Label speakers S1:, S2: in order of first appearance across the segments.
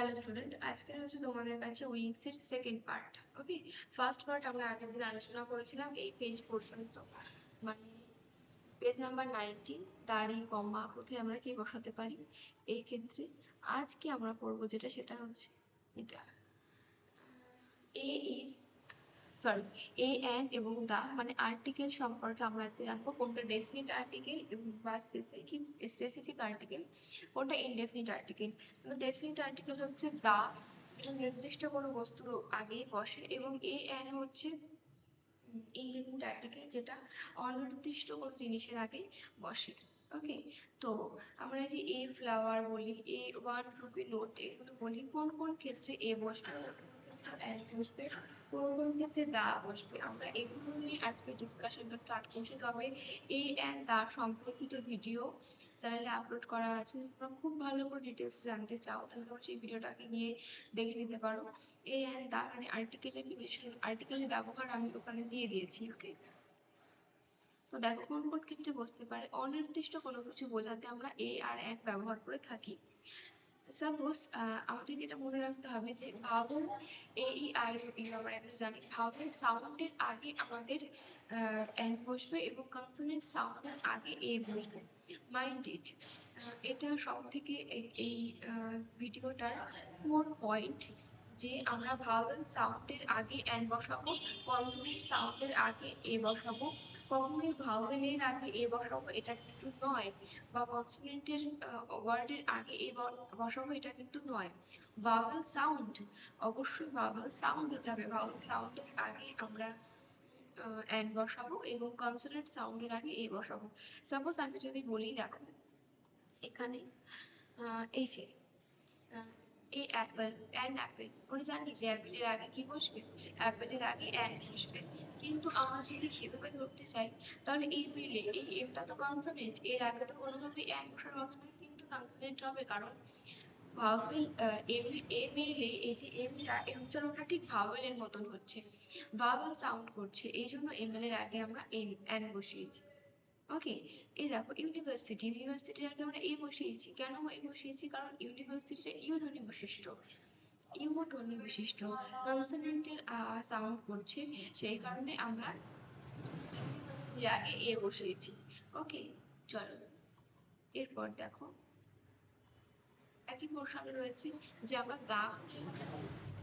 S1: Hello student আজকে হচ্ছে তোমাদের কাছে উইংস এর second part okay first part আমরা আগের দিন আলোচনা করেছিলাম, এই পেজ পর্যন্ত মানে পেজ নাম্বার নাইনটিন দাড়ি, কমা, কোথায় আমরা কি বসাতে পারি, এই ক্ষেত্রে আজকে আমরা পড়ব যেটা, সেটা হচ্ছে এটা। A is sorry a and এবং দা মানে আর্টিকেল সম্পর্কে আমরা আজকে জানব কোনটা ডেফিনিট আর্টিকেল এবং বা স্পেসিফিক আর্টিকেল কোনটা ইনডেফিনিট আর্টিকেল কিন্তু ডেফিনিট আর্টিকেল হচ্ছে দা এটা নির্দিষ্ট কোনো বস্তুর আগেই বসে এবং এ অ্যান্ড হচ্ছে ইনডেফিনিট আর্টিকেল যেটা অনির্দিষ্ট কোনো জিনিসের আগে বসে। ওকে তো আমরা যে এ ফ্লাওয়ার বলি এ ওয়ান রুপি নোট এগুলো বলি কোন কোন ক্ষেত্রে এ বসবে বসবে কোন ক্ষেত্রে দা বসবে আমরা এগুলো নিয়ে আজকে করছি তবে এ অ্যান্ড দা সম্পর্কিত ভিডিও চ্যানেলে আপলোড করা আছে তোমরা খুব ভালো করে ডিটেলস জানতে চাও তাহলে তোমরা সেই ভিডিওটাকে গিয়ে দেখে নিতে পারো। এ অ্যান্ড দা মানে আর্টিকেলের আর্টিকেলের ব্যবহার আমি ওখানে দিয়ে দিয়েছি তো দেখো কোন কোন ক্ষেত্রে বসতে পারে অনির্দিষ্ট কোনো কিছু বোঝাতে আমরা এ আর অ্যান্ড ব্যবহার করে থাকি সাপোজ আমাদেরকে এটা মনে রাখতে হবে যে vowel A E I O U আমরা জানি ভাওয়েল সাউন্ডের আগে আমাদের অ্যান্ড বসবে এবং কনসোনেন্ট সাউন্ডের আগে এ বসবে। মাইন্ড ইট এটা সব থেকে এই ভিডিওটার কোর পয়েন্ট যে আমরা ভাওয়েল সাউন্ডের আগে অ্যান্ড বসাবো কনসোনেন্ট সাউন্ডের আগে এ বসাবো। কখনোই ভাওয়েলের আগে এ বসাবো, এটা কিন্তু নয়। বা কনসোনেন্টের ওয়ার্ডের আগে এ বসাবো, এটা কিন্তু নয়। ভাওয়েল সাউন্ড, অবশ্যই ভাওয়েল সাউন্ড হতে হবে। ভাওয়েল সাউন্ডের আগে আমরা অ্যান্ড বসাবো এবং কনসোনেন্ট সাউন্ডের আগে এ বসাবো। সাপোজ আমি যদি বলি, দেখো, এখানে এই যে এ অ্যাপেল, অ্যান অ্যাপেল আমরা জানি যে অ্যাপেলের আগে কি বসবে? অ্যাপেলের আগে অ্যান বসবে। কিন্তু আমরা যদি সেভাবে ধরতে চাই, তাহলে এই মিলে এই এমটা তো কনসোনেন্ট এর আগে তো কোনোভাবে অ্যান বসার কথা নয়, কিন্তু কনসোনেন্ট হবে। কারণ ভাওয়েল এম এলে এই যে এমটা এর উচ্চারণটা ঠিক ভাওয়েলের মতন হচ্ছে ভাওয়েল সাউন্ড করছে। এই জন্য এম এর আগে আমরা এম, অ্যান বসিয়েছি। ওকে এই দেখো ইউনিভার্সিটি ইউনিভার্সিটির আগে আমরা এ বসিয়েছি। কেন এ বসিয়েছি? কারণ ইউনিভার্সিটিটা ইউ ধ্বনি বিশিষ্ট। ইউ ধ্বনি বিশিষ্ট কনসোনেন্টের সাউন্ড করছে। সেই কারণে আমরা ইউনিভার্সিটির আগে এ বসিয়েছি। ওকে চলো। এরপর দেখো। একই প্রশ্ন রয়েছে যে আমরা দা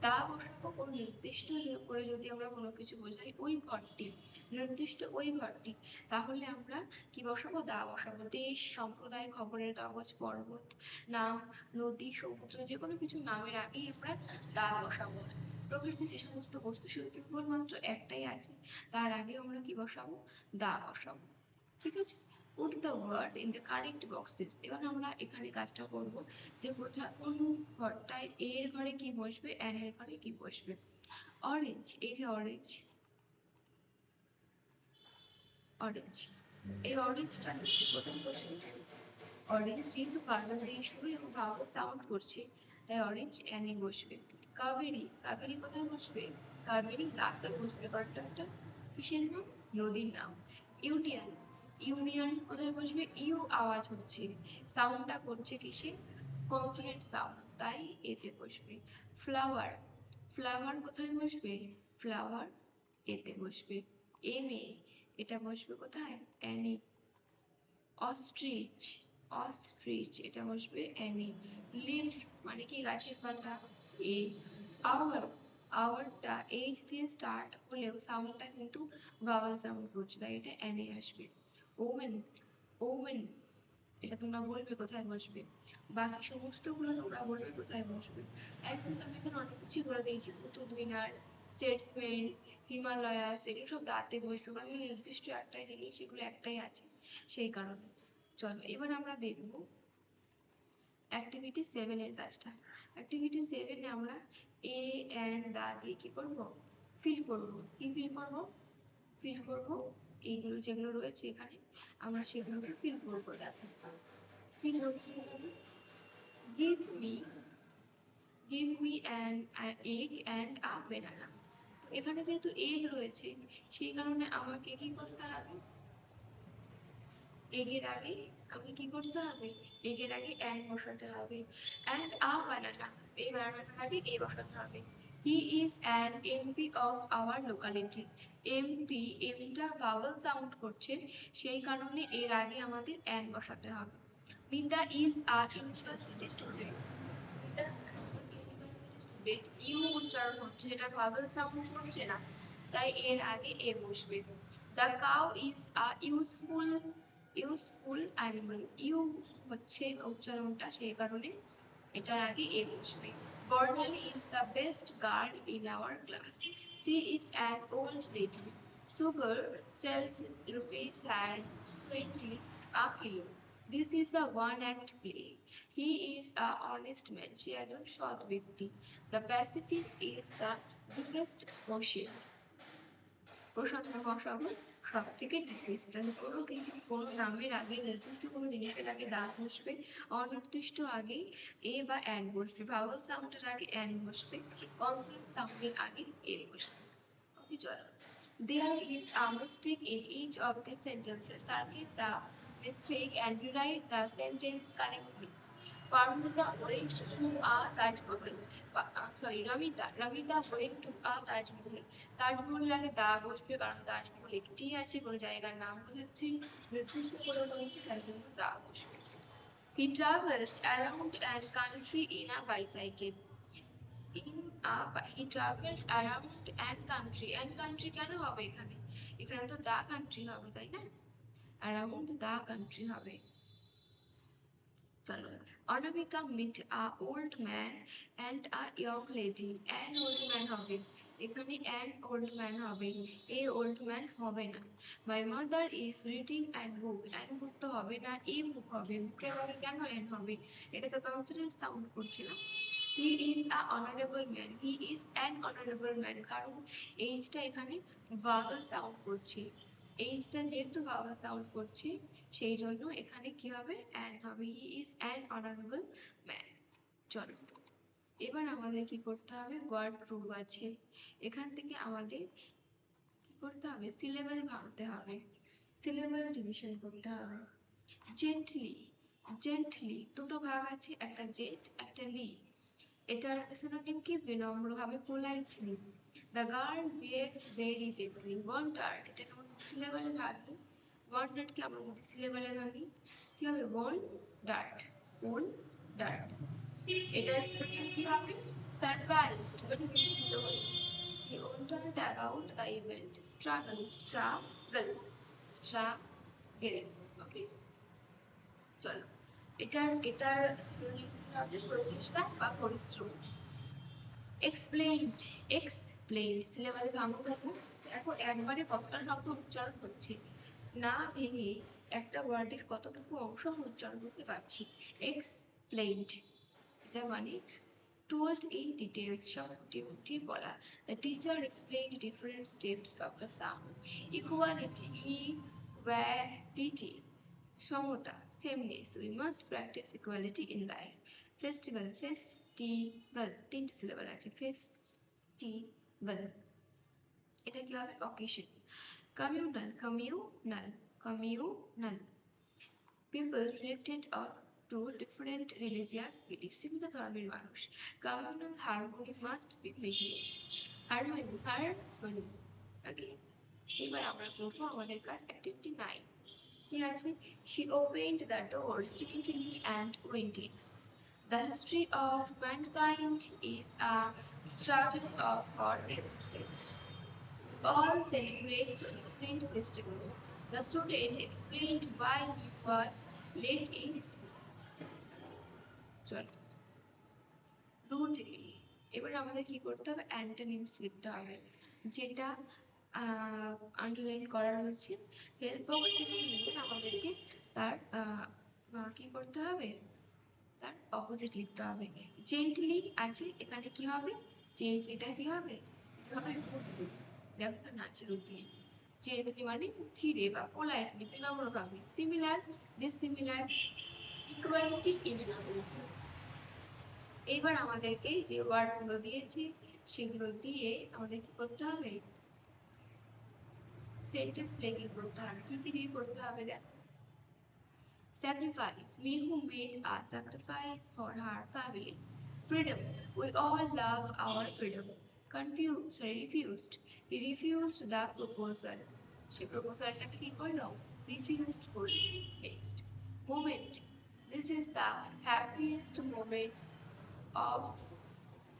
S1: দা বসাবো কোনো নির্দিষ্ট করে যদি আমরা কোনো কিছু বোঝাই, ওই ঘরটি, নির্দিষ্ট ওই ঘরটি, তাহলে আমরা কি বসাবো? দা বসাবো। দেশ, সম্প্রদায়, খবরের কাগজ, পর্বত, নাম, নদী, সমুদ্র যে কোনো কিছু নামের আগেই আমরা দা বসাবো। প্রকৃতিতে যে সমস্ত বস্তু শুধু কেবলমাত্র একটাই আছে, তার আগে আমরা কি বসাবো? দা বসাবো। ঠিক আছে? Put the word in the correct boxes, এবার আমরা এখানে কাজটা করব যে কোথা, কোন ঘরটায় এ এর ঘরে কি বসবে অ্যান এর ঘরে কি বসবে। অরেঞ্জ এই যে অরেঞ্জ অরেঞ্জ এই অরেঞ্জটা হচ্ছে কোথায় বসবে অরেঞ্জ যেহেতু বাংলা দিয়ে শুরু এবং ভাওয়াল সাউন্ড করছে, তাই অরেঞ্জ অ্যানে বসবে। কাবেরি কাবেরি কোথায় বসবে? কাবেরি ডাক্তার বসবে একটা? কিসের নাম? নদীর নাম। ইউনিয়ন ইউনিয়ন কোথায় বসবে? ইউ আওয়াজ হচ্ছে। সাউন্ডটা করছে কিসে? কনসোনেন্ট সাউন্ড তাই এতে বসবে। ফ্লাওয়ার ফ্লাওয়ার কোথায় বসবে? ফ্লাওয়ার এতে বসবে। এম এ এটা বসবে কোথায়? অ্যানি অস্ট্রিচ অস্ট্রিচ এটা বসবে অ্যানি লিফ মানে কি? গাছের পাতা। এ আওয়ার আওয়ারটা এইচ দিয়ে স্টার্ট হলেও সাউন্ডটা কিন্তু ভাওয়াল সাউন্ড করছে তাই এটা অ্যানে আসবে। ওমেন ওমেন, এটা তোমরা বলবে কোথায় বসবে? বাকি সমস্তগুলো তোমরা বলবে কোথায় বসবে? একসাথে আমি এখানে অনেক কিছু বলে দিয়েছি। কুতুব মিনার স্টেটসম্যান হিমালয়াস এগুলো সব দাঁতে বসবে। কারণ নির্দিষ্ট একটাই জিনিস, এগুলো একটাই আছে সেই কারণে। চলো, এবার আমরা দেখব অ্যাক্টিভিটি সেভেন এর কাজটা। অ্যাক্টিভিটি সেভেনে আমরা এ এন দা দিয়ে কি করব? ফিল করব। কি ফিল করব? ফিল করব? এইগুলো যেগুলো রয়েছে এখানে, আমরা সেগুলোকে ফিল করব দেখো ফিল হচ্ছে give me give me an egg and a banana এখানে যেহেতু এগ রয়েছে, সেই কারণে আমাকে কি করতে হবে? এগের আগে আমাকে কি করতে হবে? এগের আগে অ্যান্ড বসাতে হবে। অ্যান্ড আ বানানা এই বানানাটার আগে এ বসাতে হবে। He is an MP of our locality MP এমটা vowel sound করছে, সেই কারণে এর আগে আমাদের অ্যান্ড বসাতে হবে। Bidya is a university student student U উচ্চারণ হচ্ছে, এটা ভাওয়েল সাউন্ড করছে না, তাই এর আগে এ বসবে। The cow is a useful useful animal U হচ্ছে উচ্চারণটা, সেই কারণে এটার আগে এ বসবে। Is the best girl in our class she is an old lady sugar sells rupees and twenty a kilo this is a one act play he is a honest man সে একজন সৎ ব্যক্তি the Pacific is the biggest ocean প্রশান্ত মহাসাগর সব থেকে distance কোনো কোনো নামের আগে নির্দিষ্ট কোনো জিনিসের আগে দাঁত বসবে অনির্দিষ্ট আগে এ বা অ্যান বসবে ভাওয়াল সাউন্ডের আগে অ্যান বসবে কনসোনেন্ট সাউন্ডের আগে এ বসবে ওকে চলো There is a mistake in each of the sentences. Circle the mistake and rewrite. Parmita went to a Taj Mahal. Uh, sorry, Ramita. Ramita went to a Taj Mahal. তাজমহলের আগে দা বসবে কারণ তাজমহল একটি আছে কোনো জায়গার নাম বোঝাচ্ছে নির্দিষ্ট করে বলছে তার জন্য দা বসবে He travels around and country in a bicycle. In a he traveled around and country and country কেন হবে এখানে এখানে তো দা কান্ট্রি হবে তাই না around the country হবে চলো অনামিকা meet a old man and a young lady. An old man হবে। এখানে an old man হবে। a old man হবে না। My mother is reading an book an book তো হবে না, a book হবে। বুকের আগে কেন an হবে? এটা তো কনসোনেন্ট সাউন্ড করছে না। He is a honourable man he is an honourable man কারণ এইচটা এখানে ভাওয়াল সাউন্ড করছে। এইচটা যেহেতু ভাওয়াল সাউন্ড করছে, সেই জন্য এখানে কি হবে? অ্যান হবে he is an honourable man চলো। এবার আমাদের কি করতে হবে? ওয়ার্ড প্রুফ আছে। এখান থেকে আমাদের কি করতে হবে? সিলেবাল ভাঙতে হবে। সিলেবাল ডিভিশন করতে হবে। জেন্টলি জেন্টলি দুটো ভাগ আছে, একটা জেন্ট একটা লি এটার সিনোনিম কি? বিনম্র হবে politely the girl behave very gently wanted এটা কোন সিলেবালে ভাগি ওয়ান্টার্ড কে আমরা বলি সিলেবালে ভাগি কি হবে ওয়ান ডার্ট ওয়ান ডার্ট এটার সিনোনিম কি হবে সারপ্রাইজড মানে বিস্মিত হয়ে He wondered about the event. Struggle, struggle, struggle. Okay. চলো এটার এটার synonym হবে প্রচেষ্টা বা পরিশ্রম explained. Explained সিলেবালে ভাঙো থাকব এখন একবারে কতটা শব্দ উচ্চারণ হচ্ছে না ভেঙে একটা ওয়ার্ডের কতটুকু অংশ উচ্চারণ করতে পারছি explained এটা মানে told in details সব ফুটিয়ে ফুটিয়ে বলা the teacher explained different steps of the sound equality equality সমতা sameness we must practice equality in life festival festival তিনটে syllable আছে festival এটা কি হবে occasion communal communal communal people related or to different religious beliefs বিভিন্ন ধর্মের মানুষ communal harmony must be maintained harmony harmony okay এবার আমরা করব আমাদের কাজ activity 9 কি আছে she opened the door gently and went in the history of mankind is a struggle of for existence all celebrate different festival the student explained why he was late in school rudely এবার আমাদের কি করতে হবে antonyms লিখতে হবে যেটা underline করা রয়েছে হেল্প আমাদেরকে তার কি করতে হবে অপোজিট লিখতে হবে জেন্টলি আছে এখানে কি হবে? জেন্টলিটা কি হবে? হবে রুডলি দেখো তো নাচে রুডলি জেন্টলি মানে ধীরে বা পোলাইটলি বিনম্র ভাবে সিমিলার ডিসিমিলার ইকুয়ালিটি ইনইকুয়ালিটি এবার আমাদেরকে যে ওয়ার্ডগুলো দিয়েছে, সেগুলো দিয়ে আমাদের কি করতে হবে? সেন্টেন্স মেকিং করতে হবে। কি কি দিয়ে করতে হবে দেখ? sacrifice me who made a sacrifice for her family freedom we all love our freedom confused sorry refused he refused the proposal সে প্রপোজালটাকে কি করলো রিফিউজড করলো next moment this is the happiest moments of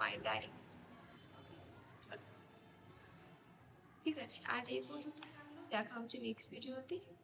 S1: my life ঠিক আছে আজ এই পর্যন্ত থাকলো দেখা হচ্ছে নেক্সট ভিডিওতে টাটা